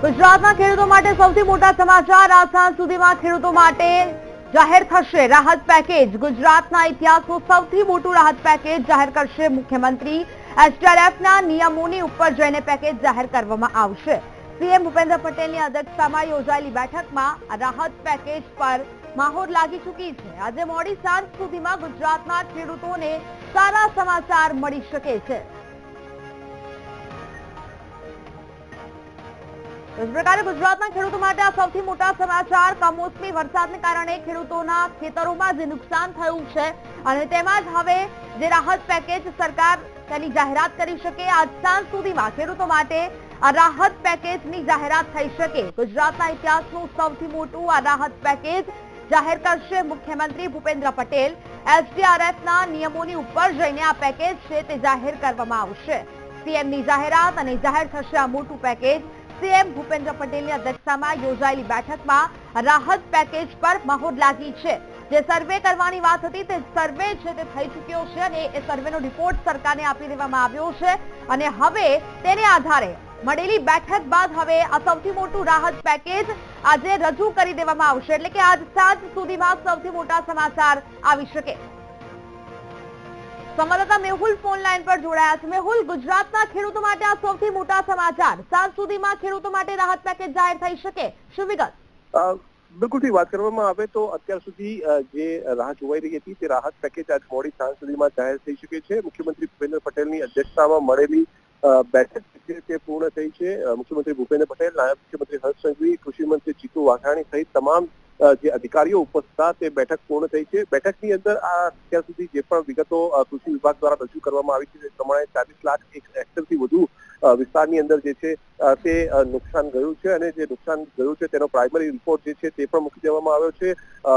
ગુજરાતના ખેડૂતો માટે સૌથી મોટા સમાચાર આ સાંજ સુધીમાં ખેડૂતો માટે જાહેર થશે રાહત પેકેજ. ગુજરાતના ઇતિહાસનું સૌથી મોટું રાહત પેકેજ જાહેર કરશે મુખ્યમંત્રી. એસડીઆરએફના નિયમોની ઉપર જઈને પેકેજ જાહેર કરવામાં આવશે. સીએમ ભૂપેન્દ્ર પટેલની અધ્યક્ષતામાં યોજાયેલી બેઠકમાં રાહત પેકેજ પર માહોર લાગી ચૂકી છે. આજે મોડી સાંજ સુધીમાં ગુજરાતના ખેડૂતોને સારા સમાચાર મળી શકે છે. પ્રકારે ગુજરાતના ખેડૂતો માટે આ સૌથી મોટા સમાચાર કમોસમી વરસાદને કારણે ખેડૂતોના ખેતરોમાં જે નુકસાન થયું છે અને તેમાં જ હવે જે રાહત પેકેજ સરકાર તેની જાહેરાત કરી શકે, આજ સાંજ સુધીમાં ખેડૂતો માટે આ રાહત પેકેજની જાહેરાત થઈ શકે. ગુજરાતના ઇતિહાસનું સૌથી મોટું આ રાહત પેકેજ જાહેર કરશે મુખ્યમંત્રી ભૂપેન્દ્ર પટેલ. એસડીઆરએફના નિયમોની ઉપર જઈને આ પેકેજ છે તે જાહેર કરવામાં આવશે. સીએમની જાહેરાત અને જાહેર થશે આ મોટું પેકેજ સીએમ ભૂપેન્દ્ર પટેલની અધ્યક્ષતામાં યોજાયેલી બેઠકમાં રાહત પેકેજ પર મહોર લાગી છે. જે સર્વે કરવાની વાત હતી તે સર્વે છે તે થઈ ચૂક્યો છે અને એ સર્વેનો રિપોર્ટ સરકારને આપી દેવામાં આવ્યો છે અને હવે તેને આધારે મળેલી બેઠક બાદ હવે આ સૌથી મોટું રાહત પેકેજ આજે રજૂ કરી દેવામાં આવશે. એટલે કે આજ સાંજ સુધીમાં સૌથી મોટા સમાચાર આવી શકે. સંવાદદાતા મેહુલ ફોન લાઈન પર જોડાયા છે. મેહુલ, ગુજરાતના ખેડૂતો માટે આ સૌથી મોટા સમાચાર. સાંજ સુધીમાં ખેડૂતો માટે રાહત પેકેજ જાહેર થઈ શકે. શું વિગત? બિલકુલથી વાત કરવામાં આવે તો અત્યાર સુધી જે રાહ જોવાઈ રહી હતી તે રાહત પેકેજ આજ મોડી સાંજ સુધીમાં જાહેર થઈ શકે છે. મુખ્યમંત્રી ભૂપેન્દ્ર પટેલની અધ્યક્ષતામાં મળેલી બેઠક છે તે પૂર્ણ થઈ છે. મુખ્યમંત્રી ભૂપેન્દ્ર પટેલ, નાયબ મુખ્યમંત્રી હર્ષ સંઘવી, કૃષિ મંત્રી જીતુ વાઘાણી સહિત તમામ જે અધિકારીઓ ઉપસ્થિત હતા, તે બેઠક પૂર્ણ થઈ છે. બેઠકની અંદર આ અત્યાર સુધી જે પણ વિગતો કૃષિ વિભાગ દ્વારા રજૂ કરવામાં આવી છે, તે પ્રમાણે ચાલીસ લાખ હેક્ટરથી વધુ વિસ્તારની અંદર જે છે તે નુકસાન ગયું છે અને જે નુકસાન ગયું છે તેનો પ્રાઇમરી રિપોર્ટ જે છે તે પણ મૂકી દેવામાં આવ્યો છે.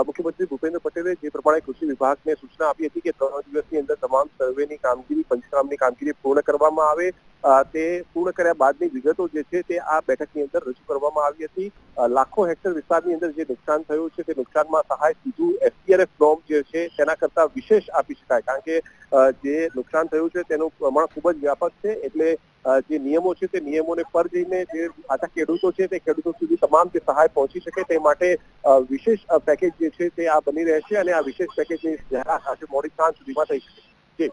મુખ્યમંત્રી ભૂપેન્દ્ર પટેલે જે પ્રમાણે કૃષિ વિભાગને સૂચના આપી હતી કે ત્રણ દિવસની અંદર તમામ સર્વેની કામગીરી પંચનામની કામગીરી પૂર્ણ કરવામાં આવે. તે પૂર્ણ કર્યા બાદની વિગતો જે છે તે આ બેઠકની અંદર રજૂ કરવામાં આવી હતી. લાખો હેક્ટર વિસ્તારની અંદર જે નુકસાન થયું છે તે નુકસાનમાં સહાય સીધું એસડીઆરએફ નોર્મ જે છે તેના કરતા વિશેષ આપી શકાય. કારણ કે જે નુકસાન થયું છે તેનું પ્રમાણ ખૂબ જ વ્યાપક છે. એટલે જે નિયમો છે તે નિયમોને પર જઈને જે આખા ખેડૂતો છે તે ખેડૂતો સુધી તમામ જે સહાય પહોંચી શકે તે માટે વિશેષ પેકેજ જે છે તે આ બની રહેશે અને આ વિશેષ જાહેરાત આજે મોડી સાંજ સુધીમાં થઈ શકે.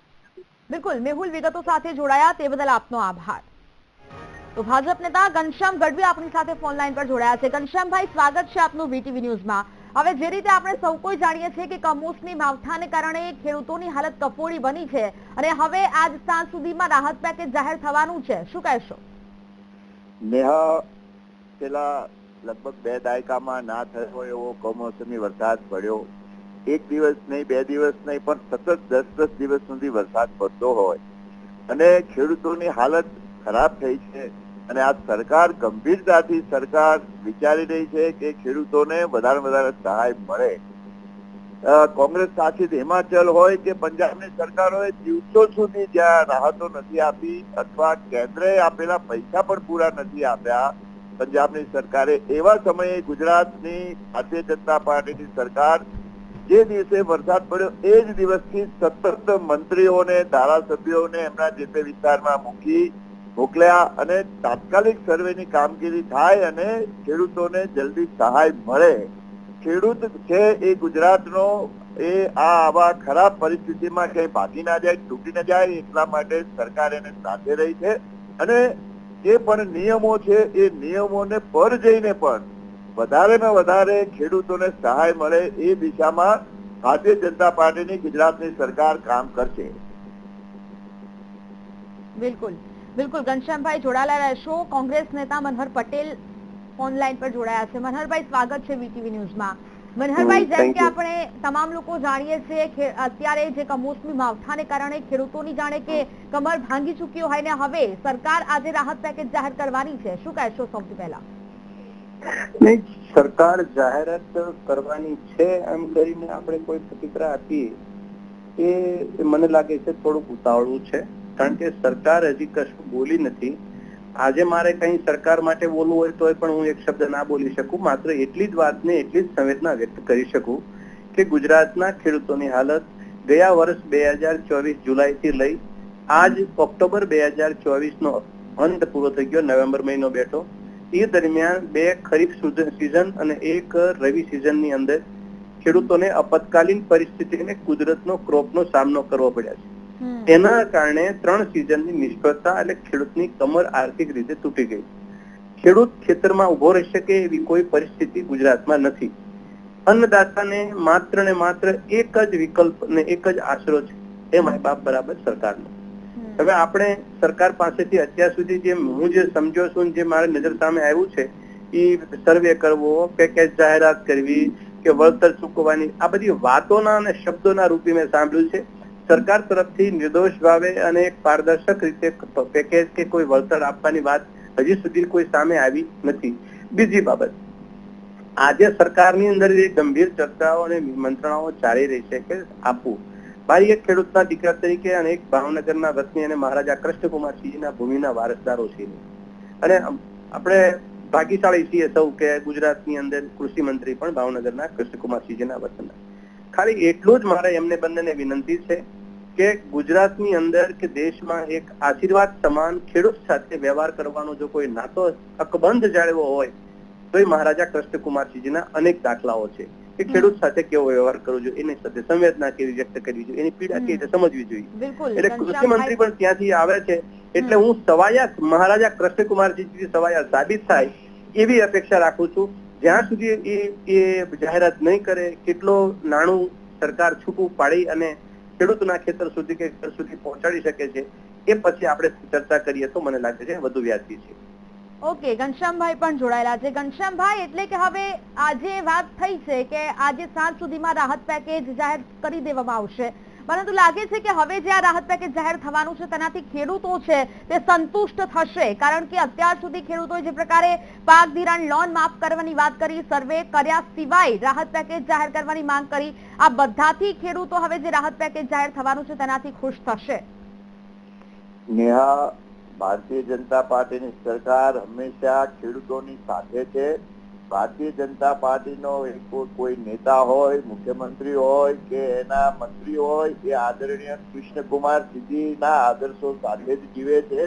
બિલકુલ. મેહુલ વિગતો સાથે જોડાયા. તે બદલ આપનો આભાર. તો ભાજપ નેતા ઘનશ્યામ ગઢવી આપણી સાથે ફોન લાઈન પર જોડાયા છે. ઘનશ્યામભાઈ, સ્વાગત છે આપનું વીટીવી ન્યૂઝમાં. હવે જે રીતે આપણે સૌ કોઈ જાણીએ છીએ કે કમોસમી માવઠાને કારણે ખેડૂતોની હાલત કફોડી બની છે અને હવે આજ સાંજ સુધીમાં રાહત પેકેજ જાહેર થવાનું છે. શું કહેશો? નેહા, પેલા લગભગ બે દાયકામાં ના થયો એવો કમોસમી વરસાદ પડ્યો. એક દિવસ નહીં, બે દિવસ નહીં, પણ સતત દસ દસ દિવસ સુધી વરસાદ પડતો હોય. અને ખેડૂતોની હાલત ખરાબ થઈ છે. અને આ સરકાર ગંભીરતાથી સરકાર વિચારી રહી છે કે ખેડૂતોને વધારે વધારે સહાય મળે. કોંગ્રેસ શાસિત હિમાચલ હોય કે પંજાબની સરકાર હોય, દિવસો સુધી જ્યાં રાહતો નથી આપી અથવા કેન્દ્રએ આપેલા પૈસા પણ પૂરા નથી આપ્યા, પંજાબની સરકારે એવા સમયે ગુજરાતની ભારતીય જનતા પાર્ટીની સરકાર જે દિવસે વરસાદ પડ્યો એ જ દિવસથી સતત મંત્રીઓને, ધારાસભ્યોને એમના જે તે વિસ્તારમાં મૂકી મોકલ્યા અને તાત્કાલિક સર્વેની કામગીરી થાય અને ખેડૂતોને જલ્દી સહાય મળે. ખેડૂત છે એ ગુજરાતનો, એ આવા ખરાબ પરિસ્થિતિમાં ક્યાંય ભાગી ના જાય, તૂટી ના જાય, એટલા માટે સરકાર એને સાથે રહી છે. અને જે પણ નિયમો છે, એ નિયમોને પર જઈને પણ વધારેમાં વધારે ખેડૂતોને સહાય મળે એ દિશામાં ભારતીય જનતા પાર્ટીની ગુજરાતની સરકાર કામ કરશે. બિલકુલ. બિલકુલ ઘનશ્યામભાઈ જોડાયેલા રહેશો. કોંગ્રેસ નેતા મનહર પટેલ ઓનલાઈન પર જોડાયા છે. મનહરભાઈ સ્વાગત છે વીટીવી ન્યૂઝમાં. મનહરભાઈ જેમ કે આપણે તમામ લોકો જાણીએ છીએ કે અત્યારે જે કમોસમી માવઠાને કારણે ખેડૂતોની જાણે કે કમર ભાંગી ચૂક્યો હોય ને હવે સરકાર આજે રાહત પેકેજ જાહેર કરવાની છે. શું કહેશો સૌથી પહેલા? નહીં સરકાર જાહેરાત કરવાની છે એમ કરીને આપણે કોઈ પ્રતિક્રિયા આપીએ એ મને લાગે છે થોડુંક ઉતાવળું છે. કારણ કે સરકાર હજી કશું બોલી નથી. આજે મારે કઈ સરકાર માટે બોલવું હોય તો પણ હું એક શબ્દ ના બોલી શકું. માત્ર એટલી જ વાતને, એટલી જ સંવેદના વ્યક્ત કરી શકું કે ગુજરાતના ખેડૂતોની હાલત ગયા વર્ષ બે હજાર ચોવીસ જુલાઈથી લઈ આજ ઓક્ટોબર બે હજાર ચોવીસ નો અંત પૂરો થઈ ગયો, નવેમ્બર મહિનો બેઠો. એ દરમિયાન બે ખરીફ સિઝન અને એક રવિ સિઝનની અંદર ખેડૂતોને આપતકાલીન પરિસ્થિતિને કુદરતનો ક્રોપનો સામનો કરવો પડ્યા છે. એના કારણે ત્રણ સિઝનની નિષ્ફળતા એટલે ખેડૂતની કમર આર્થિક રીતે તૂટી ગઈ. ખેડૂત ખેતરમાં ઊભો રહી શકે એવી કોઈ પરિસ્થિતિ ગુજરાતમાં નથી. અન્નદાતાને માત્ર ને માત્ર એક જ વિકલ્પ ને એક જ આશરો છે. એ માય બાપ બરાબર સરકારનો. હવે આપણે સરકાર પાસેથી અત્યાર સુધી જે હું જે સમજો છું જે મારી નજર સામે આવ્યું છે એ સર્વે કરવો પેકેજ જાહેરાત કરવી કે વળતર ચૂકવવાની આ બધી વાતોના અને શબ્દોના રૂપે મેં સાંભળ્યું છે. સરકાર તરફથી નિર્દોષ ભાવે અને એક પારદર્શક રીતે પેકેજ કે કોઈ વળતર આપવાની વાત હજી સુધી કોઈ સામે આવી નથી. બીજી બાબત. આજે સરકારની અંદર જે ગંભીર ચર્ચાઓ અને મંત્રણાઓ ચાલી રહી છે કે આપવું મારી એક ખેડૂતના દીકરા તરીકે અને એક ભાવનગરના વતની અને મહારાજા કૃષ્ણકુમારસિંહના ભૂમિના વારસદારો છીએ અને આપણે ભાગ્યશાળી છીએ સૌ કે ગુજરાતની અંદર કૃષિ મંત્રી પણ ભાવનગરના કૃષ્ણકુમારસિંહજીના વતનના. ખાલી એટલું જ મારે એમને બંનેને વિનંતી છે કે ગુજરાતની અંદર કે દેશમાં એક આશીર્વાદ સમાન ખેડૂત સાથે વ્યવહાર કરવાનો જો કોઈ નાતો અકબંધ જાળવો હોય તો એ મહારાજા કૃષ્ણકુમારસિંહજીના અનેક દાખલાઓ છે. કે ખેડૂત સાથે કેવો વ્યવહાર કરવો જોઈએ એની સાથે સંવેદના કેવી વ્યક્ત કરવી જોઈએ એની પીડા કેવી રીતે સમજવી જોઈએ. એટલે કૃષિ મંત્રી પણ ત્યાંથી આવે છે એટલે હું સવાયા મહારાજા કૃષ્ણકુમારજી સવાયા સાબિત થાય એવી અપેક્ષા રાખું છું. જ્યાં સુધી એ એ જાહેરાત નહીં કરે કેટલો નાણું સરકાર છૂટું પાડી અને ખેડૂતના ખેતર સુધી કે ઘર સુધી પહોંચાડી શકે છે, એ પછી આપણે ચર્ચા કરીએ તો મને લાગે છે વધુ વ્યાજબી છે. ઓકે, ઘનશ્યામભાઈ પણ જોડાયેલા છે. ઘનશ્યામભાઈ, એટલે કે હવે આજે વાત થઈ છે કે આજે સાંજ સુધીમાં રાહત પેકેજ જાહેર કરી દેવામાં આવશે. પરંતુ લાગે છે કે હવે જે આ રાહત પેકેજ જાહેર થવાનું છે, તેનાથી ખેડૂતો છે, તે સંતુષ્ટ થશે. કારણ કે અત્યાર સુધી ખેડૂતોએ જે પ્રકારે પાક ધિરાણ લોન માફ કરવાની વાત કરી, સર્વે કર્યા સિવાય રાહત પેકેજ જાહેર કરવાની માંગ કરી, આ બધાથી ખેડૂતો હવે જે રાહત પેકેજ જાહેર થવાનું છે, તેનાથી ખુશ થશે. નેહા, ભારતીય જનતા પાર્ટીની સરકાર હંમેશા ખેડૂતોની સાથે છે. ભારતીય જનતા પાર્ટીનો કોઈ- નેતા હોય, મુખ્યમંત્રી હોય કે એના મંત્રી હોય, એ આદરણીય કૃષ્ણકુમાર સિદ્ધિના આદર્શો સાથે જ જીવે છે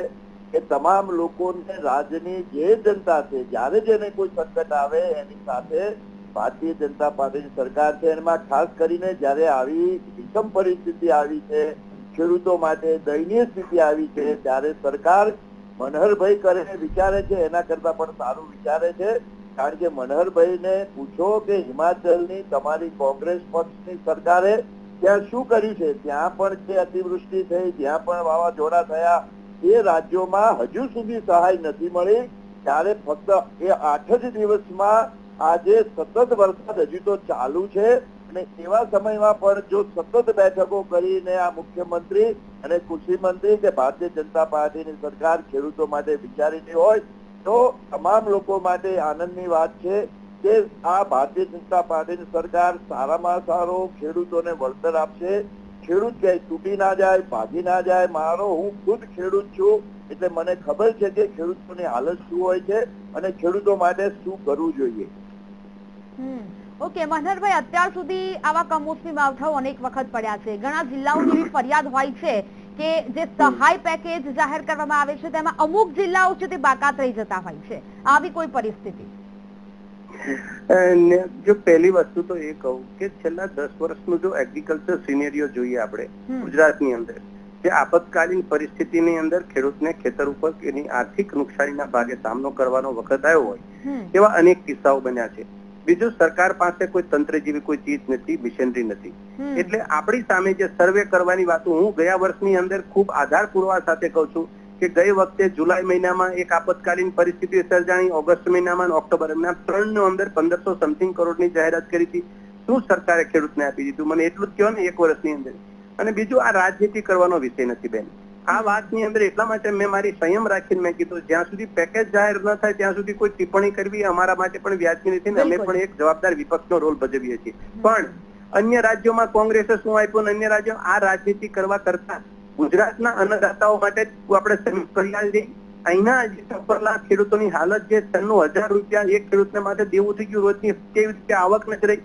કે તમામ લોકોને રાજ્યની જે જનતા છે, જ્યારે જેને કોઈ સંકટ આવે, એની સાથે ભારતીય જનતા પાર્ટીની સરકાર છે. એમાં ખાસ કરીને જ્યારે આવી વિષમ પરિસ્થિતિ આવી છે, ખેડૂતો માટે દયનીય સ્થિતિ આવી છે, ત્યારે સરકાર મનહરભાઈ કરે, વિચારે છે, એના કરતા પણ સારું વિચારે છે. કારણ કે મનહરભાઈને પૂછો કે હિમાચલની તમારી કોંગ્રેસ પક્ષની સરકારે ત્યાં શું કર્યું છે? ત્યાં પણ જે અતિવૃષ્ટિ થઈ, ત્યાં પણ વાવાઝોડા થયા. એ રાજ્યોમાં હજુ સુધી સહાય નથી મળી. ત્યારે ફક્ત એ આઠ જ દિવસમાં આજે સતત વરસાદ હજુ તો ચાલુ છે. અને એવા સમયમાં પણ જો સતત બેઠકો કરીને આ મુખ્યમંત્રી અને કૃષિ મંત્રી કે ભારતીય જનતા પાર્ટીની સરકાર ખેડૂતો માટે વિચારીની હોય તો તમામ લોકો માટે આનંદની વાત છે કે આ ભારતીય જનતા પાર્ટીની સરકાર સારામાં સારો ખેડૂતોને વળતર આપશે. ખેડૂત ક્યાંય તૂટી ના જાય, ભાગી ના જાય, મારો હું ખુદ ખેડૂત છું, એટલે મને ખબર છે કે ખેડૂતોની હાલત શું હોય છે અને ખેડૂતો માટે શું કરવું જોઈએ. ઓકે મનહરભાઈ અત્યાર સુધી આવા કમોસમી માવઠાઓ અનેક વખત પડ્યા છે. ઘણા જિલ્લાઓની ફરિયાદ હોય છે કે જે સહાય પેકેજ જાહેર કરવામાં આવે છે તેમાં અમુક જિલ્લાઓ છે તે બાકાત રહી જતા હોય છે. આવી કોઈ પરિસ્થિતિ? જો પહેલી વસ્તુ તો એ કહું કે છેલ્લા દસ વર્ષનું જો એગ્રીકલ્ચર સિનેરિયો જોઈએ આપણે ગુજરાતની અંદર જે આપતકાલીન પરિસ્થિતિની અંદર ખેડૂતને ખેતર ઉપર એની આર્થિક નુકસાનીના ભાગે સામનો કરવાનો વખત આવ્યો હોય એવા અનેક કિસ્સાઓ બન્યા છે. બીજું સરકાર પાસે કોઈ તંત્ર જેવી કોઈ ચીજ નથી મિશનરી નથી. એટલે આપણી સામે જે સર્વે કરવાની વાતો હું ગયા વર્ષની અંદર ખૂબ આધાર પુરવા સાથે કહું છું કે ગઈ વખતે જુલાઈ મહિનામાં એક આપતકાલીન પરિસ્થિતિ સર્જાણી ઓગસ્ટ મહિનામાં ઓક્ટોબર ના ત્રણ નો અંદર પંદરસો સમથિંગ કરોડની જાહેરાત કરી હતી. શું સરકારે ખેડૂતને આપી દીધું? મને એટલું જ કહેવાય ને એક વર્ષની અંદર. અને બીજું આ રાજનીતિ કરવાનો વિષય નથી બેન. આ વાતની અંદર એટલા માટે મેં મારી સંયમ રાખીને મેં કીધું જ્યાં સુધી પેકેજ જાહેર ન થાય ત્યાં સુધી કોઈ ટિપ્પણી કરવી અમારા માટે પણ વ્યાજબી નથી ને અમે પણ એક જવાબદાર વિપક્ષનો રોલ ભજવીએ છીએ. પણ અન્ય રાજ્યોમાં કોંગ્રેસે શું આપ્યું અન્ય રાજ્યો? આ રાજનીતિ કરવા કરતા ગુજરાતના અન્નદાતાઓ માટે આપણે કલ્યાણજી કલ્યાણ અહીંના જે ટપ્પરના ખેડૂતોની હાલત જે ત્રણનું હજાર રૂપિયા એક ખેડૂતને માટે દેવું થઈ ગયું રોજની કેવી રીતે આવક નથી રહી?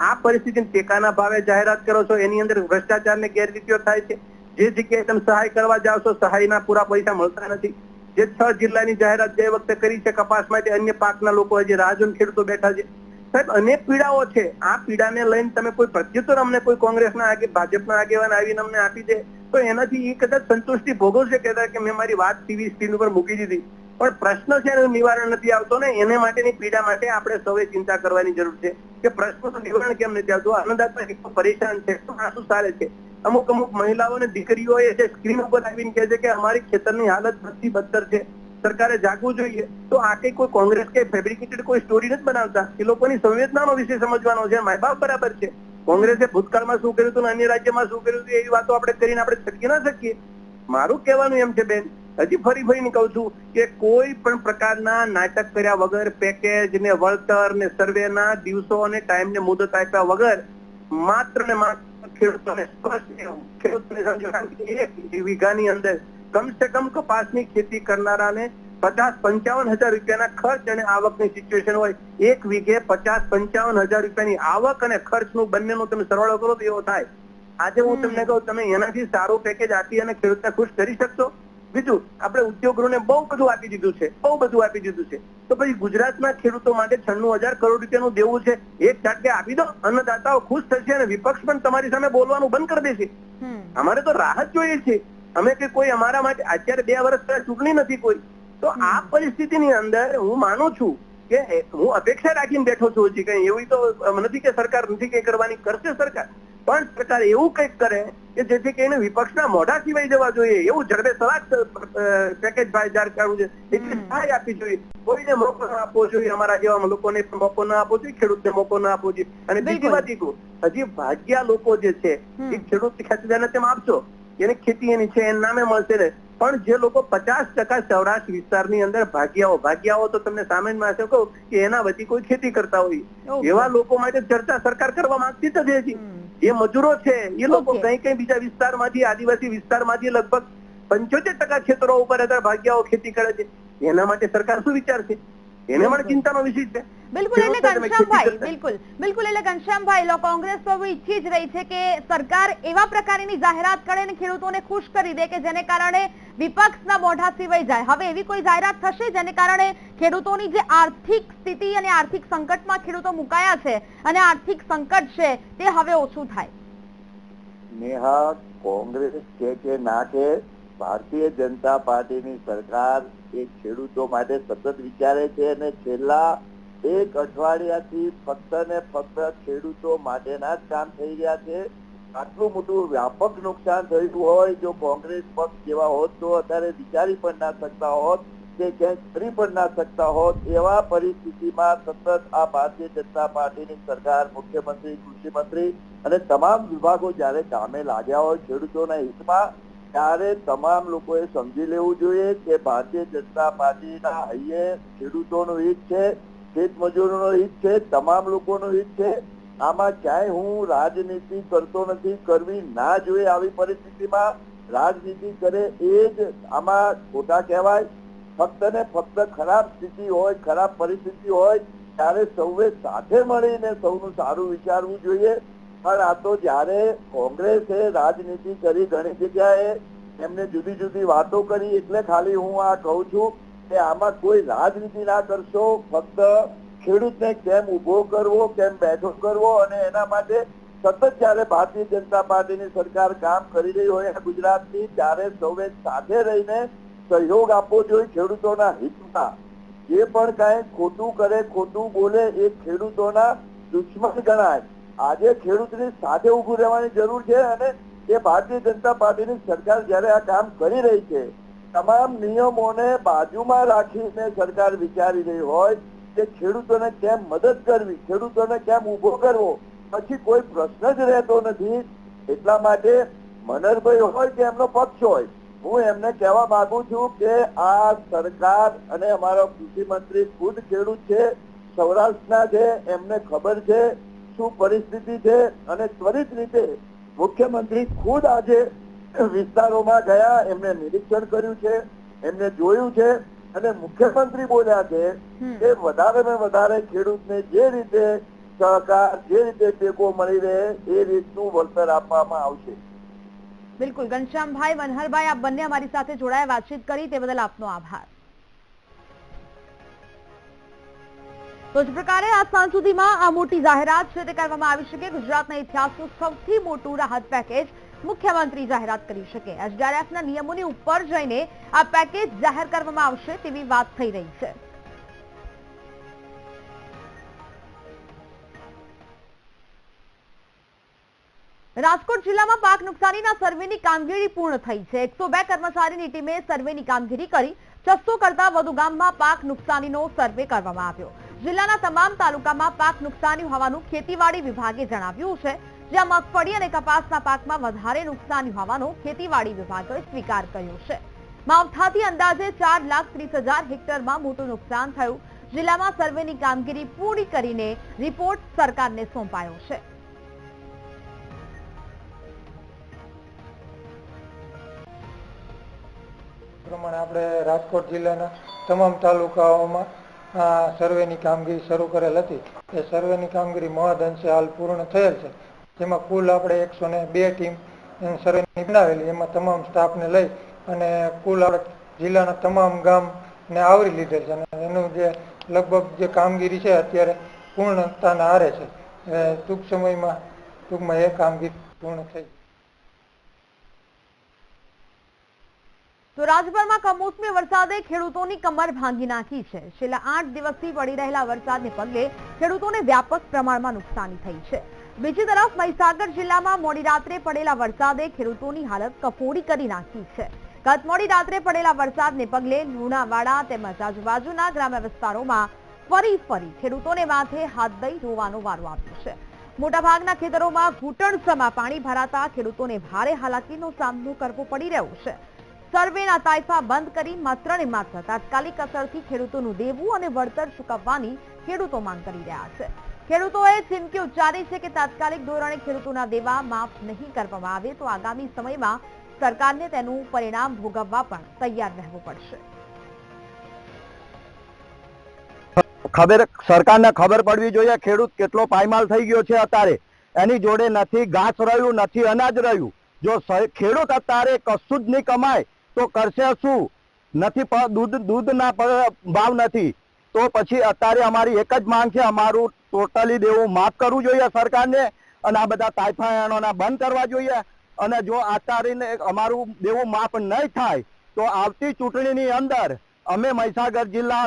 આ પરિસ્થિતિ ટેકાના ભાવે જાહેરાત કરો છો એની અંદર ભ્રષ્ટાચાર ને ગેરરીતિઓ થાય છે. જે જગ્યાએ તમે સહાય કરવા જાવ છો, સહાયના પૂરા પૈસા મળતા નથી. જે છ જિલ્લાની જાહેરાત જે વખતે કરી છે કપાસ માટે, અન્ય પાકના લોકો હજી રાહ ખેડૂતો બેઠા છે. સાહેબ, અનેક પીડાઓ છે. આ પીડાને લઈને તમે કોઈ પ્રત્યુત્તર અમને કોઈ કોંગ્રેસના આગે, ભાજપના આગેવાન આવીને અમને આપી દે. તો એનાથી એ કદાચ સંતુષ્ટિ ભોગવશે કહેતા કે મેં મારી વાત ટીવી સ્ક્રીન ઉપર મૂકી દીધી. પણ પ્રશ્ન છે એનું નિવારણ નથી આવતો ને, એને માટેની પીડા માટે આપણે સૌએ ચિંતા કરવાની જરૂર છે. કે પ્રશ્નનું નિવારણ કેમ નથી આવતું? આનંદાત્મક પરેશાન છે, શું આંસુ સારે છે? અમુક અમુક મહિલાઓ અને દીકરીઓ એ જે સ્ક્રીન ઉપર આવીને કહે છે કે અમારી ખેતરની હાલત બધી બદતર છે, સરકારે જાગવું જોઈએ. તો આ કઈ કોઈ કોંગ્રેસ કે ફેબ્રિકેટેડ કોઈ સ્ટોરી નથી બનાવતા? એ લોકોની સંવેદનાનો વિષય સમજવાનો છે માય બાપ બરાબર છે. કોંગ્રેસે ભૂતકાળમાં શું કર્યું હતું અન્ય રાજ્યમાં શું કર્યું હતું, એવી વાતો આપણે કરીને આપણે છટકી ના શકીએ. મારું કહેવાનું એમ છે, બેન, હજી ફરી ફરીને કહું છું કે કોઈ પણ પ્રકારના નાટક કર્યા વગર પેકેજ ને વળતર ને સર્વેના દિવસો અને ટાઈમ ને મુદત આપ્યા વગર, માત્ર ને માત્ર પચાસ પંચાવન હજાર રૂપિયાના ખર્ચ અને આવકની સિચ્યુએશન હોય. એક તમે સરવાળો કરો તો એવો થાય. આજે હું તમને કહું, તમે એનાથી સારું પેકેજ આપી અને ખેડૂતને ખુશ કરી શકશો. બીજું, આપણે ઉદ્યોગોને બહુ બધું આપી દીધું છે. બહુ બધું આપી દીધું છે. તો પછી ગુજરાતના ખેડૂતો માટે છન્નું હજાર કરોડ રૂપિયાનું દેવું છે. એક ઝાટકે આપી દો અન્નદાતાઓ ખુશ થશે અને વિપક્ષ પણ તમારી સામે બોલવાનું બંધ કરી દેશે. અમારે તો રાહત જોઈએ છે. અમે કે કોઈ અમારા માટે અત્યારે બે વર્ષ પહેલા ચૂંટણી નથી કોઈ. તો આ પરિસ્થિતિની અંદર હું માનું છું કે હું અપેક્ષા રાખીને બેઠો છું હજી કઈ. એવી તો નથી કે સરકાર નથી કઈ કરવાની કરશે સરકાર. પણ સરકાર એવું કંઈક કરે કે જેથી કરીને વિપક્ષના મોઢા સિવાય જવા જોઈએ. એવું ઝડપે સલાહ પેકેજ જાહેર કરવું છે એટલે સહાય આપવી જોઈએ. કોઈને મોકો ના આપવો જોઈએ. અમારા જેવા લોકોને મોકો ના આપવો જોઈએ. ખેડૂતને મોકો ના આપવો જોઈએ. અને બીજી વાત હજી ભાગ્યા લોકો જે છે એ ખેડૂત ખેતીદારને તેમ આપશો. એને ખેતી એની છે એના નામે મળશે ને. પણ જે લોકો પચાસ ટકા સૌરાષ્ટ્ર વિસ્તારની અંદર ભાગ્યાઓ ભાગ્યાઓ તો તમને સામે માં કહું કે એના વચ્ચે કોઈ ખેતી કરતા હોય. એવા લોકો માટે ચર્ચા સરકાર કરવા માંગતી જ નથી જે મજૂરો છે. એ લોકો કઈ કઈ બીજા વિસ્તારમાંથી આદિવાસી વિસ્તારમાંથી લગભગ પંચોતેર ટકા ક્ષેત્રો ઉપર અત્યારે ભાગ્યાઓ ખેતી કરે છે. એના માટે સરકાર શું વિચારશે? એને પણ ચિંતાનો વિષય છે. બિલકુલ એટલે ખેડૂતને તમે ખેતી ઘનશ્યામભાઈ બિલકુલ. બિલકુલ એટલે ઘનશ્યામભાઈ લો કોંગ્રેસ તો ઈચ્છી જ રહી છે કે સરકાર એવા પ્રકારની જાહેરાત કરે અને ખેડૂતોને ખુશ કરી દે કે જેને કારણે વિપક્ષના મોઢા સિવાય જાય. હવે એવી કોઈ જાહેરાત થશે જેને કારણે ખેડૂતોની જે આર્થિક સ્થિતિ અને આર્થિક સંકટમાં ખેડૂતો મુકાયા છે અને આર્થિક સંકટ છે તે હવે ઓછું થાય. નેહા કોંગ્રેસ કે કે ના કે ભારતીય જનતા પાર્ટીની સરકાર એ ખેડૂતો માટે સતત વિચારે છે અને છેલ્લા એક અઠવાડિયાથી ફક્ત ને ફક્ત ખેડૂતો માટેના જ કામ થઈ રહ્યા છે. આટલું મોટું વ્યાપક નુકસાન થયું હોય, જો કોંગ્રેસ પક્ષ જેવા હોત, તો અત્યારે વિચારી પણ ના શકતા હોત કે ક્યાંય કરી પણ ના શકતા હોત એવા પરિસ્થિતિમાં સતત આ ભારતીય જનતા પાર્ટીની સરકાર, મુખ્યમંત્રી કૃષિ મંત્રી અને તમામ વિભાગો જ્યારે કામે લાગ્યા હોય ખેડૂતોના હિતમાં ત્યારે તમામ લોકોએ સમજી લેવું જોઈએ કે ભારતીય જનતા પાર્ટીના હૈયે ખેડૂતોનું હિત છે, ખેત મજૂરોનું હિત છે, તમામ લોકોનું હિત છે. આમાં ક્યાંય હું રાજનીતિ કરતો નથી, કરવી ના જોઈએ આવી પરિસ્થિતિમાં. રાજનીતિ કરે એ જ આમાં ખોટા કહેવાય. ફક્ત ને ફક્ત ખરાબ સ્થિતિ હોય, ખરાબ પરિસ્થિતિ હોય, ત્યારે સૌએ સાથે મળીને સૌનું સારું વિચારવું જોઈએ. પણ આ તો જયારે કોંગ્રેસે રાજનીતિ કરી ઘણી જગ્યાએ એમને જુદી જુદી વાતો કરી, એટલે ખાલી હું આ કહું છું કે આમાં કોઈ રાજનીતિ ના કરશો, ફક્ત ખેડૂતને કેમ ઊભો કરવો, કેમ બેઠો કરવો અને એના માટે સતત જયારે ભારતીય જનતા પાર્ટીની સરકાર કામ કરી રહી હોય ગુજરાતની ત્યારે સૌએ સાથે રહીને સહયોગ આપવો જોઈએ ખેડૂતોના હિતમાં. જે પણ કાંઈ ખોટું કરે, ખોટું બોલે એ ખેડૂતોના દુશ્મન ગણાય. આજે ખેડૂતની સાથે ઉભું રહેવાની જરૂર છે અને એ ભારતીય જનતા પાર્ટીની સરકાર જ્યારે આ કામ કરી રહી છે, તમામ નિયમોને બાજુમાં રાખીને સરકાર વિચારી રહી હોય કે ખેડૂતોને કેમ મદદ કરવી, ખેડૂતોને કેમ ઊભો કરવો, પછી કોઈ પ્રશ્ન જ રહેતો નથી. એટલા માટે મનરભાઈ હોય કે એમનો પક્ષ હોય, હું એમને કહેવા માંગુ છું કે આ સરકાર અને અમારો કૃષિ મંત્રી ખુદ ખેડૂત છે, સૌરાષ્ટ્રના છે, એમને ખબર છે શું પરિસ્થિતિ છે અને ત્વરિત રીતે મુખ્યમંત્રી ખુદ આજે વિસ્તારોમાં ગયા એમને નિરીક્ષણ કર્યું છે એમને જોયું છે અને મુખ્યમંત્રી બોલ્યા છે કે વધારે ને વધારે ખેડૂતને જે રીતે સહકાર જે રીતે ટેકો મળી રહે એ રીતનું વળતર આપવામાં આવશે. બિલકુલ. ઘનશ્યામભાઈ મનહરભાઈ આપ બંને અમારી સાથે જોડાયા વાતચીત કરી તે બદલ આપનો આભાર. તો જ પ્રકારે આ સાંજ સુધીમાં આ મોટી જાહેરાત છે તે કરવામાં આવી શકે ગુજરાતના ઇતિહાસનું સૌથી મોટું રાહત પેકેજ મુખ્યમંત્રી જાહેરાત કરી શકે. એસડીઆરએફના નિયમોની ઉપર જઈને આ પેકેજ જાહેર કરવામાં આવશે તેવી વાત થઈ રહી છે. રાજકોટ જિલ્લામાં પાક નુકસાનીના સર્વેની કામગીરી પૂર્ણ થઈ છે. એકસો બે કર્મચારીની ટીમે સર્વેની કામગીરી કરી. છસો કરતા વધુ ગામમાં પાક નુકસાનીનો સર્વે કરવામાં આવ્યો. જિલ્લાના તમામ તાલુકામાં પાક નુકસાની હોવાનું ખેતીવાડી વિભાગે જણાવ્યું છે. જ્યાં મગફળી અને કપાસના પાકમાં વધારે નુકસાની હોવાનો ખેતીવાડી વિભાગે સ્વીકાર કર્યો છે. માવઠાથી અંદાજે ચાર લાખ ત્રીસ હજાર હેક્ટરમાં મોટું નુકસાન થયું. જિલ્લામાં સર્વેની કામગીરી પૂરી કરીને રિપોર્ટ સરકારને સોંપાયો છે. પ્રમાણે આપણે રાજકોટ જિલ્લાના તમામ તાલુકાઓમાં આ સર્વેની કામગીરી શરૂ કરેલ હતી. એ સર્વેની કામગીરી મહદ અંશે હાલ પૂર્ણ થયેલ છે. જેમાં કુલ આપણે એકસો ને બે ટીમ સર્વેની બનાવેલી. એમાં તમામ સ્ટાફને લઈ અને કુલ આપણે જિલ્લાના તમામ ગામને આવરી લીધેલ છે. અને એનું જે લગભગ જે કામગીરી છે અત્યારે પૂર્ણતાના આરે છે. ટૂંક સમયમાં ટૂંકમાં એ કામગીરી પૂર્ણ થઈ તો રાજ્યભરમાં કમોસમી વરસાદે ખેડૂતોની કમર ભાંગી નાખી છે. છેલ્લા આઠ દિવસથી પડી રહેલા વરસાદને પગલે ખેડૂતોને વ્યાપક પ્રમાણમાં નુકસાની થઈ છે. બીજી તરફ મહીસાગર જિલ્લામાં મોડી રાત્રે પડેલા વરસાદે ખેડૂતોની હાલત કફોડી કરી નાખી છે. ગત મોડી રાત્રે પડેલા વરસાદને પગલે લુણાવાડા તેમજ આજુબાજુના ગ્રામ્ય વિસ્તારોમાં ફરી ફરી ખેડૂતોને માથે હાથ દઈ રોવાનો વારો આવ્યો છે. મોટાભાગના ખેતરોમાં ઘૂંટણસમાં પાણી ભરાતા ખેડૂતોને ભારે હાલાકીનો સામનો કરવો પડી રહ્યો છે. સર્વેના તાઇફા બંધ કરી માત્ર ને માત્ર તાત્કાલિક અસરથી ખેડૂતોનું દેવું અને વળતર ચૂકવવાની ખેડૂતો માંગ કરી રહ્યા છે. ખેડૂતોએ ચીમકી ઉચ્ચારી છે કે તાત્કાલિક ધોરણે ખેડૂતોના દેવા માફ નહીં કરવામાં આવે તો આગામી સમયમાં સરકારને તેનું પરિણામ ભોગવવા પણ તૈયાર રહેવું પડશે. ખબર, સરકારને ખબર પડવી જોઈએ ખેડૂત કેટલો પાયમાલ થઈ ગયો છે અત્યારે. એની જોડે નથી ઘાસ રહ્યું, નથી અનાજ રહ્યું. જો ખેડૂત અત્યારે કશું જ નહીં કમાય તો કરશે શું? નથી દૂધ દૂધના ભાવ નથી. તો પછી અત્યારે અમારી એક જ માંગ છે, અમારું ટોટલી દેવું. માફ કરવું જોઈએ સરકારને અને આ બધા તાઇફાયણોના બંધ કરવા જોઈએ. અને જો અત્યારે અમારું દેવું માફ નહીં થાય, તો આવતી ચૂંટણીની અંદર અમે મહીસાગર જિલ્લા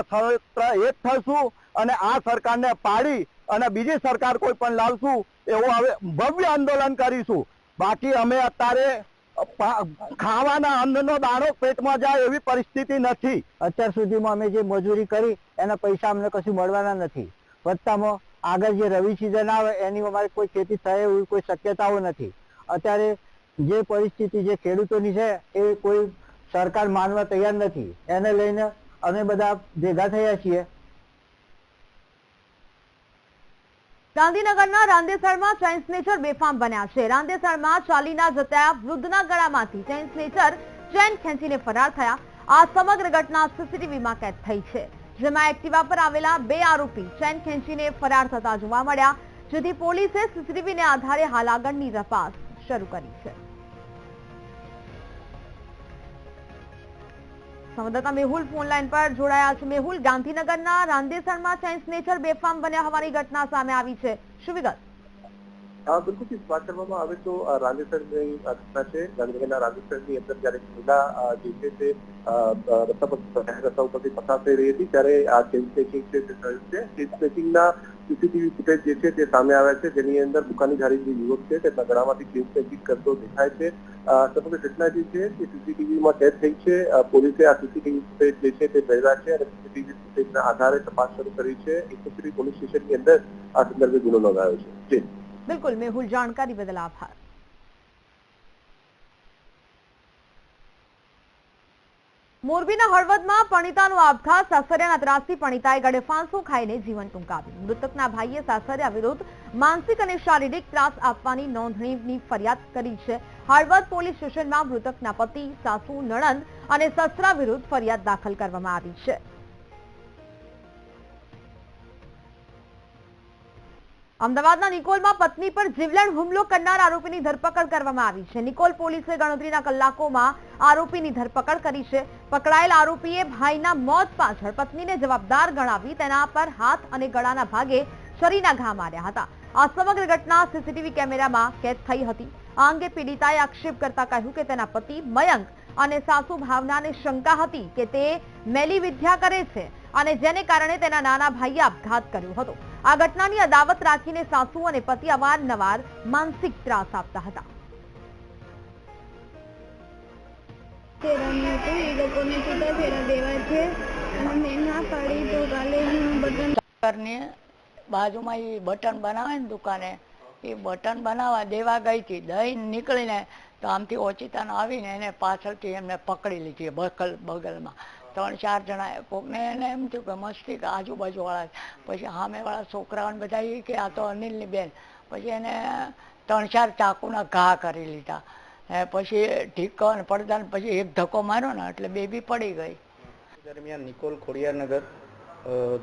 એક થશું અને આ સરકારને પાડી અને બીજી સરકાર કોઈ પણ લાવશું, એવું હવે ભવ્ય આંદોલન કરીશું. બાકી અમે અત્યારે ખાવાના અન્નનો દાણો પેટમાં જાય એવી પરિસ્થિતિ નથી. અત્યાર સુધીમાં અમે જે મજૂરી કરી, એના પૈસા અમને કશું મળવાના નથી. વત્તામાં આગળ જે રવિ સિઝન આવે, એની અમારે કોઈ ખેતી થાય એવી કોઈ શક્યતાઓ નથી. અત્યારે જે પરિસ્થિતિ જે ખેડૂતોની છે, એ કોઈ સરકાર માનવા તૈયાર નથી. એને લઈને અમે બધા ભેગા થયા છીએ. ગાંધીનગરના રાંદેસરમાં ચેઇન સ્નેચર બેફામ બન્યા છે. રાંદેસરમાં ચાલીના જતા વૃદ્ધના ગળામાંથી ચેઇન સ્નેચર ચેન ખેંચીને ફરાર થયા. આ સમગ્ર ઘટના સીસીટીવીમાં કેદ થઈ છે. જેમાં એક્ટિવા પર આવેલા બે આરોપી ચેન ખેંચીને ફરાર થતા જોવા મળ્યા, જેથી પોલીસે સીસીટીવીને આધારે હાલ આગળની તપાસ શરૂ કરી છે. સંવાદદાતા મેહુલ ફોનલાઈન પર જોડાયા છે. મેહુલ, ગાંધીનગરના રાંદેસરમાં સાયન્સ નેચર બેફામ બન્યા હોવાની ઘટના સામે આવી છે. શું વિગત? બિલકુલ વાત કરવામાં આવે તો રાંદેસરની ઘટના છે. ગાંધીનગરના રાંદેસરની અંદર જ્યારે મહિલા જે છે તે રસ્તા પર રસ્તા ઉપરથી પસાર થઈ રહી હતી, ત્યારે આ ચેન સ્નેચિંગ છે તે થયું છે ચેન સ્નેચિંગના સીસીટીવી ફૂટેજ જે છે તે સામે આવ્યા છે. જેની અંદર બુકાનીધારી જે યુવક છે તે તગડામાંથી ચેન સ્નેચિંગ કરતો દેખાય છે. સમગ્ર ઘટના જે છે તે સીસીટીવીમાં કેદ થઈ છે. પોલીસે આ સીસીટીવી ફૂટેજ જે છે તે મેળવ્યા છે અને સીસીટીવી ફૂટેજના આધારે તપાસ શરૂ કરી છે. એકત્રી પોલીસ સ્ટેશનની અંદર આ સંદર્ભે ગુનો નોંધાયો છે. બિલકુલ, મેહુલ, જાણકારી બદલ આભાર. મોરબીના હળવદમાં પણિતાનો આપઘાત, સાસરિયાના ત્રાસથી પણિતાએ ગળે ફાંસો ખાઈને જીવન ટૂંકાવ્યું. મૃતકના ભાઈએ સાસરિયા વિરુદ્ધ માનસિક અને શારીરિક ત્રાસ આપવાની નોંધણીની ફરિયાદ કરી છે. હળવદ પોલીસ સ્ટેશનમાં મૃતકના પતિ, સાસુ, નણંદ અને સસરા વિરુદ્ધ ફરિયાદ દાખલ કરવામાં આવી છે. અમદાવાદના નિકોલમાં પત્ની પર જીવલેણ હુમલો કરનાર આરોપીની ધરપકડ કરવામાં આવી છે. નિકોલ પોલીસે ગણતરીના કલાકોમાં આરોપીની ધરપકડ કરી છે. પકડાયેલ આરોપીએ ભાઈના મોત પાછળ પત્નીને જવાબદાર ગણાવી તેના પર હાથ અને ગળાના ભાગે છરીના ઘા માર્યા હતા. આ સમગ્ર ઘટના સીસીટીવી કેમેરામાં કેદ થઈ હતી. આ અંગે પીડિતાએ આક્ષેપ કરતા કહ્યું કે તેના પતિ મયંક અને સાસુ ભાવનાને શંકા હતી કે તે મેલી વિદ્યા કરે છે અને જેને કારણે તેના નાના ભાઈએ આપઘાત કર્યો હતો. આ ઘટનાની અદાવત રાખીને સાસુ અને પતિ અવારનવાર માનસિક ત્રાસ આપતા હતા. બાજુમાં એ બટન બનાવે ને દુકાને એ બટન બનાવવા દેવા ગઈ હતી દહીં નીકળીને તો આમથી ઓચિતાને આવીને એને પાછળથી એમને પકડી લીધી બગલ બગલમાં. ત્રણ ચાર જણા કોકને એને એમ થયું કે મસ્તી કે આજુબાજુવાળા. પછી સામેવાળા છોકરાઓને બધા એ કે આ તો અનિલની બેન. પછી એને ત્રણ ચાર ચાકુના ઘા કરી લીધા. પછી ઢીકો પડદાને પછી એક ધક્કો માર્યો ને એટલે બેબી પડી ગઈ. દરમિયાન નિકોલ ખોડિયારનગર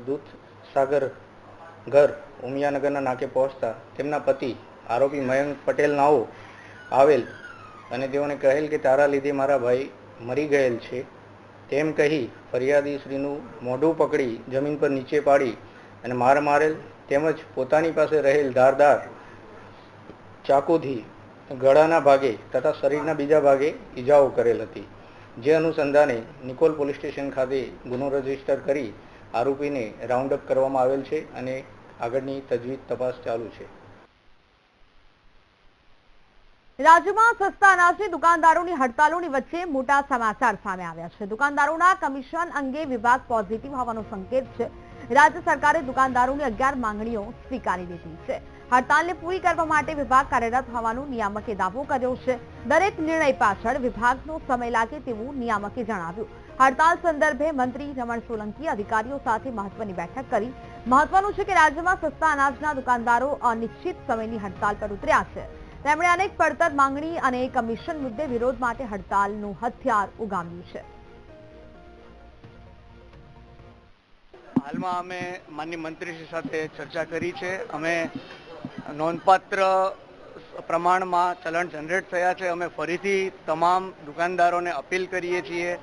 દૂધ સાગર ઘર ઉમિયાનગરના નાકે પહોંચતા તેમના પતિ આરોપી મયંક પટેલ નાઓ આવેલ. અને તેઓને કહેલ કે તારા લીધે મારા ભાઈ મરી ગયેલ છે. તેમ કહી ફરિયાદી શ્રીનું મોઢું પકડી જમીન પર નીચે પાડી અને માર મારેલ તેમજ પોતાની પાસે રહેલ ધારદાર ચાકુથી ગળાના ભાગે તથા શરીરના બીજા ભાગે ઈજાઓ કરેલ હતી. જે અનુસંધાને નિકોલ પોલીસ સ્ટેશન ખાતે ગુનો રજિસ્ટર કરી આરોપીને રાઉન્ડ અપ કરવામાં આવેલ છે અને આગળની તજવીજ તપાસ ચાલુ છે. રાજ્યમાં સસ્તા અનાજની દુકાનદારોની હડતાલોની વચ્ચે મોટા સમાચાર સામે આવ્યા છે. દુકાનદારોના કમિશન અંગે વિભાગ પોઝિટિવ હોવાનો સંકેત છે. રાજ્ય સરકારે દુકાનદારોની અગિયાર માંગણીઓ સ્વીકારી લીધી છે. હડતાલને પૂરી કરવા માટે વિભાગ કાર્યરત હોવાનું નિયામકે દાવો કર્યો છે. દરેક નિર્ણય પાછળ વિભાગનો સમય લાગે તેવું નિયામકે જણાવ્યું. હડતાલ સંદર્ભે મંત્રી રમણ સોલંકી અધિકારીઓ સાથે મહત્વની બેઠક કરી. મહત્વનું છે કે રાજ્યમાં સસ્તા અનાજના દુકાનદારો અનિશ્ચિત સમયની હડતાલ પર ઉતર્યા છે. તેમણે અનેક પડતર માંગણી અને કમિશન મુદ્દે વિરોધ માટે હડતાલનું હથિયાર ઉગામ્યું છે. હાલમાં અમે માનની મંત્રીશ્રી સાથે ચર્ચા કરી છે. અમે નોંધપાત્ર પ્રમાણમાં ચલણ જનરેટ થયા છે. અમે ફરીથી તમામ દુકાનદારોને અપીલ કરીએ છીએ.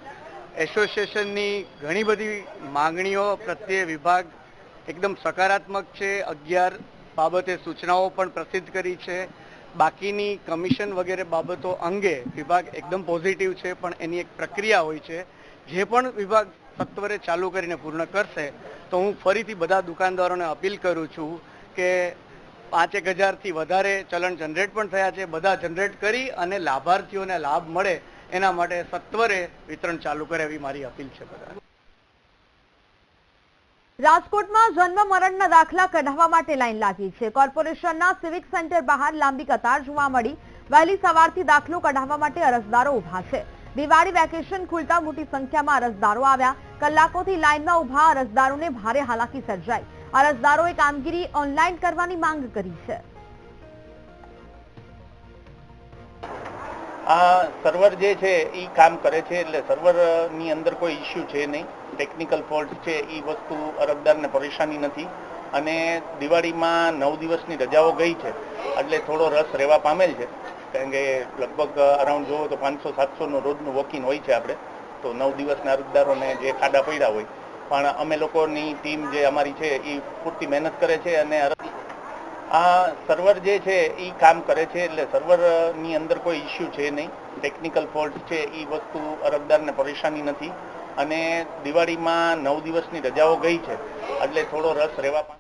એસોસિએશનની ઘણી બધી માંગણીઓ પ્રત્યે વિભાગ એકદમ સકારાત્મક છે. અગિયાર બાબતે સૂચનાઓ પણ પ્રસિદ્ધ કરી છે. બાકીની કમિશન વગેરે બાબતો અંગે વિભાગ એકદમ પોઝિટિવ છે, પણ એની એક પ્રક્રિયા હોય છે. જે પણ વિભાગ સત્વરે ચાલુ કરીને પૂર્ણ કરશે, તો હું ફરીથી બધા દુકાનદારોને અપીલ કરું છું કે પાંચેક હજારથી વધારે ચલણ જનરેટ પણ થયા છે, બધા જનરેટ કરી અને લાભાર્થીઓને લાભ મળે, એના માટે સત્વરે વિતરણ ચાલુ કરે એવી મારી અપીલ છે બધા રાજકોટમાં જન્મ મરણના દાખલા કઢાવવા માટે લાઈન લાગી છે. કોર્પોરેશનના સિવિક સેન્ટર બહાર લાંબી કતાર જોવા મળી. વહેલી સવારથી દાખલો કઢાવવા માટે અરજદારો ઊભા છે. દિવાળી વેકેશન ખુલતા મોટી સંખ્યામાં અરજદારો આવ્યા. કલાકોથી લાઈનમાં ઊભા અરજદારોને ભારે હાલાકી સર્જાઈ. અરજદારોએ કામગીરી ઓનલાઈન કરવાની માંગ કરી છે. આ સર્વર જે છે એ કામ કરે છે, એટલે સર્વરની અંદર કોઈ ઇસ્યુ છે નહીં. ટેકનિકલ ફોલ્ટ છે, એ વસ્તુ અરજદારને પરેશાની નથી. અને દિવાળીમાં નવ દિવસની રજાઓ ગઈ છે, એટલે થોડો રસ રહેવા પામેલ છે. કારણ કે લગભગ અરાઉન્ડ જોવો તો પાંચસો, સાતસોનું રોજનું વોકિંગ હોય છે આપણે. તો નવ દિવસના અરજદારોને જે ખાડા પડ્યા હોય. પણ અમે લોકોની ટીમ જે અમારી છે, એ પૂરતી મહેનત કરે છે અને આ સર્વર જે છે, એ કામ કરે છે, એટલે સર્વરની અંદર કોઈ ઇસ્યુ છે નહીં. ટેકનિકલ ફોલ્ટ છે, એ વસ્તુ અરજદારને પરેશાની નથી. અને દિવાળીમાં નવ દિવસની રજાઓ ગઈ છે, એટલે થોડો રસ રહેવા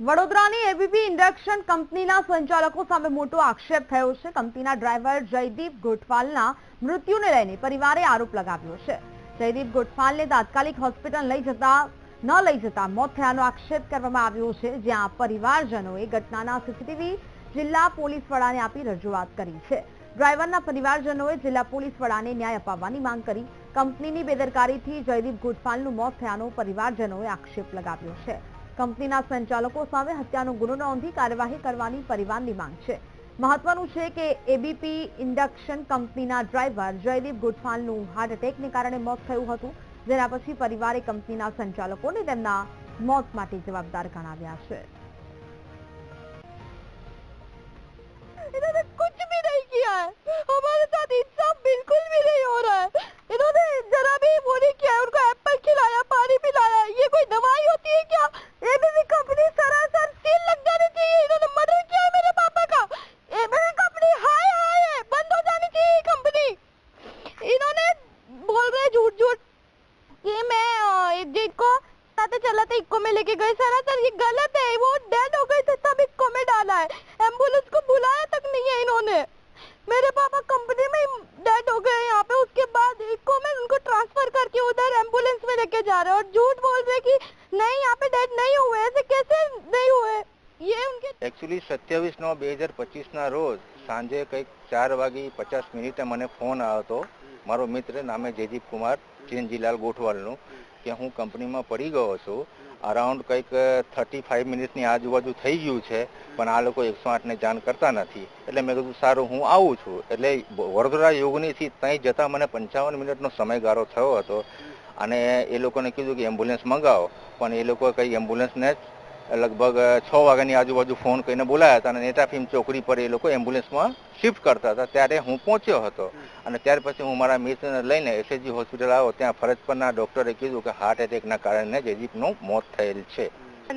વડોદરાની એબીપી ઇન્ડક્શન કંપનીના સંચાલકો સામે મોટો આક્ષેપ થયો છે. કંપનીના ડ્રાઈવર જયદીપ ગોઠવાલના મૃત્યુને લઈને પરિવારે આરોપ લગાવ્યો છે. જયદીપ ગોઠવાલને તાત્કાલિક હોસ્પિટલ લઈ જતા ન લઈ જતા મોત થયાનો આક્ષેપ કરવામાં આવ્યો છે, જ્યાં પરિવારજનોએ ઘટનાના સીસીટીવી જિલ્લા પોલીસ વડાને આપી રજૂઆત કરી છે. ડ્રાઈવરના પરિવારજનોએ જિલ્લા પોલીસ વડાને ન્યાય અપાવવાની માંગ કરી. કંપનીની બેદરકારીથી જયદીપ ગોઠવાલનું મોત થયાનો પરિવારજનોએ આક્ષેપ લગાવ્યો છે. કંપનીના સંચાલકો સામે હત્યાનો ગુનો નોંધી કાર્યવાહી કરવાની પરિવારની માંગ છે. મહત્વનું છે કે એબીપી ઇન્ડક્શન કંપનીના ડ્રાઈવર જયદીપ ગોઠવાલનું હાર્ટ એટેકને કારણે મોત થયું હતું. જેના પછી પરિવારે કંપનીના સંચાલકોને તેમના મોત માટે જવાબદાર ગણાવ્યા છે. किया है। हमारे साथ इंसाफ बिल्कुल भी नहीं हो रहा है। इन्होंने जरा भी वो नहीं किया उनको एप्पल खिलाया, पानी पिलाया ये कोई दवाई होती है क्या? एबीसी कंपनी सरासर सील लग जानी चाहिए। इन्होंने मर्डर किया है मेरे पापा का। एबीसी कंपनी हाय हाय है। बंद हो जानी चाहिए कंपनी। इन्होंने बोल रहे झूठ झूठ कि मैं जी को चलाते चलाते इक्को में लेके गए। सरासर ये गलत है। वो डेड हो गए थे, तब इक्को में डाला है। एंबुलेंस को बुलाया तक नहीं है इन्होंने। मेरे पापा कंपनी में डेड हो गए यहाँ पे उसके बाद इक्को में उनको ट्रांसफर करके उधर एम्बुलेंस में लेके जा रहे हैं और झूठ बोल रहे कि नहीं यहाँ पे डेड नहीं हुए ऐसे कैसे नहीं हुए ये उनके એકચ્યુઅલી સત્યાવીસ નવ બે હજાર પચીસના રોજ સાંજે કંઈક ચાર વાગી પચાસ મિનિટે મને ફોન આવ્યો હતો મારો મિત્ર નામે જયદીપ કુમાર ચેનજીલાલ ગોઠવાલનું કે હું કંપનીમાં પડી ગયો છું અરાઉન્ડ કંઈક થર્ટી ફાઇવ મિનિટની આજુબાજુ થઈ ગયું છે, પણ આ લોકો એકસો આઠને જાણ કરતા નથી. એટલે મેં કીધું, સારું, હું આવું છું. એટલે વડોદરા યોગનીથી ત્યાં જતાં મને પંચાવન મિનિટનો સમયગાળો થયો હતો. અને એ લોકોને કીધું કે, એમ્બ્યુલન્સ મંગાવો. પણ એ લોકો કંઈ એમ્બ્યુલન્સને લગભગ છ વાગ્યાની આજુબાજુ ફોન કરીને બોલાયા હતા અને નેટાફીમ ચોકડી પર એ લોકો એમ્બ્યુલન્સમાં શિફ્ટ કરતા હતા. ત્યારે હું પહોંચ્યો હતો અને ત્યાર પછી હું મારા મિત્રને લઈને એસએચજી હોસ્પિટલ આવ્યો. ત્યાં ફરજ પરના ડૉક્ટરે કીધું કે હાર્ટ એટેકના કારણે જયદીપનું મોત થયેલ છે.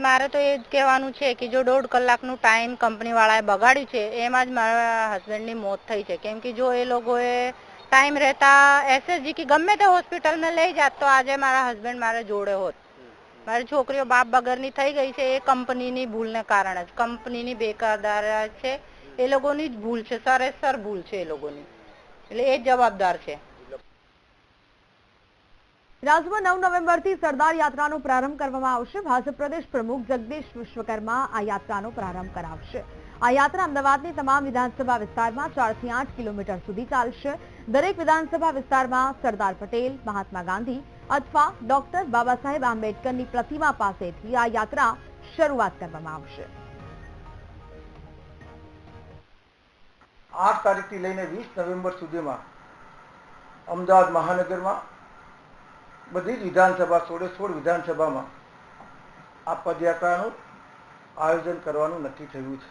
મારે તો એ જ કહેવાનું છે કે જો દોઢ કલાકનું ટાઈમ કંપનીવાળાએ બગાડ્યું છે, એમાં જ મારા હસબન્ડની મોત થઈ છે. કેમ કે જો એ લોકોએ ટાઈમ રહેતા એસએસજી કે ગમે તે હોસ્પિટલમાં લઈ જાત, તો આજે મારા હસબન્ડ મારે જોડે હોત. મારી છોકરીઓ બાપ વગરની થઈ ગઈ છે, એ કંપનીની ભૂલને કારણે જ. કંપનીની બેકારદાર છે, એ લોકોની જ ભૂલ છે, સરેસર ભૂલ છે એ લોકોની. એટલે એ જવાબદાર છે. રાજ્યમાં નવ નવેમ્બરથી સરદાર યાત્રાનો પ્રારંભ કરવામાં આવશે. ભાજપ પ્રદેશ પ્રમુખ જગદીશ વિશ્વકર્મા આ યાત્રાનો પ્રારંભ કરાવશે. આ યાત્રા અમદાવાદની તમામ વિધાનસભા વિસ્તારમાં ચારથી આઠ કિલોમીટર સુધી ચાલશે. દરેક વિધાનસભા વિસ્તારમાં સરદાર પટેલ, મહાત્મા ગાંધી અથવા ડોક્ટર બાબા સાહેબ આંબેડકરની પ્રતિમા પાસેથી આ યાત્રા શરૂઆત કરવામાં આવશે. આઠ તારીખથી લઈને વીસ નવેમ્બર સુધીમાં અમદાવાદ મહાનગરમાં બધી જ વિધાનસભા, સોળે સોળ વિધાનસભામાં આ પદયાત્રાનું આયોજન કરવાનું નક્કી થયું છે.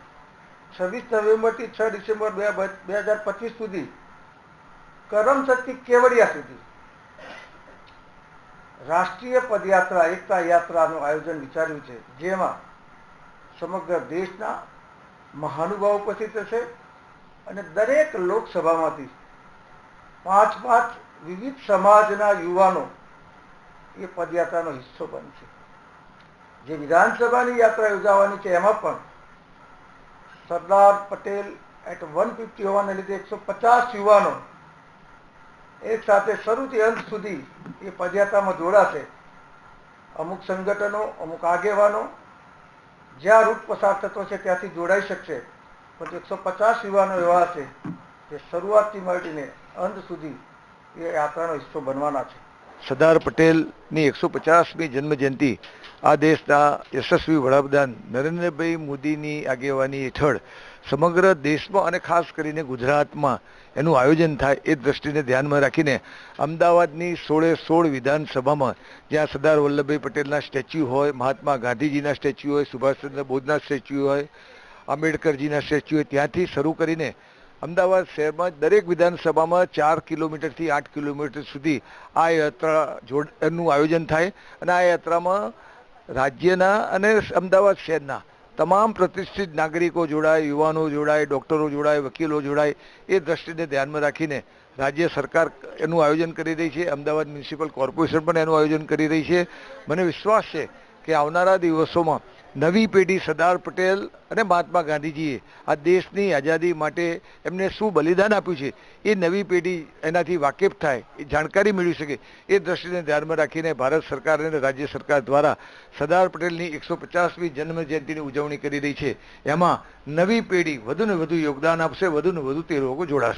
છવ્વીસ નવેમ્બરથી છ ડિસેમ્બર બે હજાર પચીસ સુધી કરમસદથી કેવડિયા સુધી રાષ્ટ્રીય પદયાત્રા, એકતા યાત્રાનું આયોજન વિચાર્યું છે, જેમાં સમગ્ર દેશના મહાનુભાવો ઉપસ્થિત થશે અને દરેક લોકસભામાંથી પાંચ પાંચ વિવિધ સમાજના યુવાનો એ પદયાત્રાનો હિસ્સો બનશે. જે વિધાનસભાની યાત્રા યોજાવાની છે, એમાં પણ Sardar Patel at one fifty હોવાને લીધે એકસો પચાસ યુવાનો એક સાથે શરૂથી અંત સુધી એ પદયાત્રામાં જોડાશે. અમુક સંગઠનો, અમુક આગેવાનો જ્યાં રૂટ પસાર થતો છે ત્યાંથી જોડાઈ શકશે. પણ એકસો પચાસ યુવાનો એવા હશે, જે શરૂઆતથી મળીને અંત સુધી એ યાત્રાનો હિસ્સો બનવાના છે. સરદાર પટેલની એકસો પચાસમી જન્મજયંતિ આ દેશના યશસ્વી વડાપ્રધાન નરેન્દ્રભાઈ મોદીની આગેવાની હેઠળ સમગ્ર દેશમાં અને ખાસ કરીને ગુજરાતમાં એનું આયોજન થાય એ દ્રષ્ટિને ધ્યાનમાં રાખીને અમદાવાદની સોળે સોળ વિધાનસભામાં, જ્યાં સરદાર વલ્લભભાઈ પટેલના સ્ટેચ્યુ હોય, મહાત્મા ગાંધીજીના સ્ટેચ્યુ હોય, સુભાષચંદ્ર બોઝના સ્ટેચ્યુ હોય, આંબેડકરજીના સ્ટેચ્યુ હોય, ત્યાંથી શરૂ કરીને અમદાવાદ શહેરમાં દરેક વિધાનસભામાં ચાર કિલોમીટરથી આઠ કિલોમીટર સુધી આ યાત્રા જોડ, એનું આયોજન થાય. અને આ યાત્રામાં રાજ્યના અને અમદાવાદ શહેરના તમામ પ્રતિષ્ઠિત નાગરિકો જોડાય, યુવાનો જોડાય, ડૉક્ટરો જોડાય, વકીલો જોડાય, એ દ્રષ્ટિને ધ્યાનમાં રાખીને રાજ્ય સરકાર એનું આયોજન કરી રહી છે, અમદાવાદ મ્યુનિસિપલ કોર્પોરેશન પણ એનું આયોજન કરી રહી છે. મને વિશ્વાસ છે કે આવનારા દિવસોમાં નવી પેઢી સરદાર પટેલ અને મહાત્મા ગાંધીજીએ આ દેશની આઝાદી માટે એમને શું બલિદાન આપ્યું છે, એ નવી પેઢી એનાથી વાકેફ થાય, એ જાણકારી મેળવી શકે, એ દ્રષ્ટિને ધ્યાનમાં રાખીને ભારત સરકાર અને રાજ્ય સરકાર દ્વારા સરદાર પટેલની એકસો પચાસમી જન્મ જયંતિની ઉજવણી કરી રહી છે. એમાં નવી પેઢી વધુને વધુ યોગદાન આપશે, વધુને વધુ તે લોકો જોડાશે.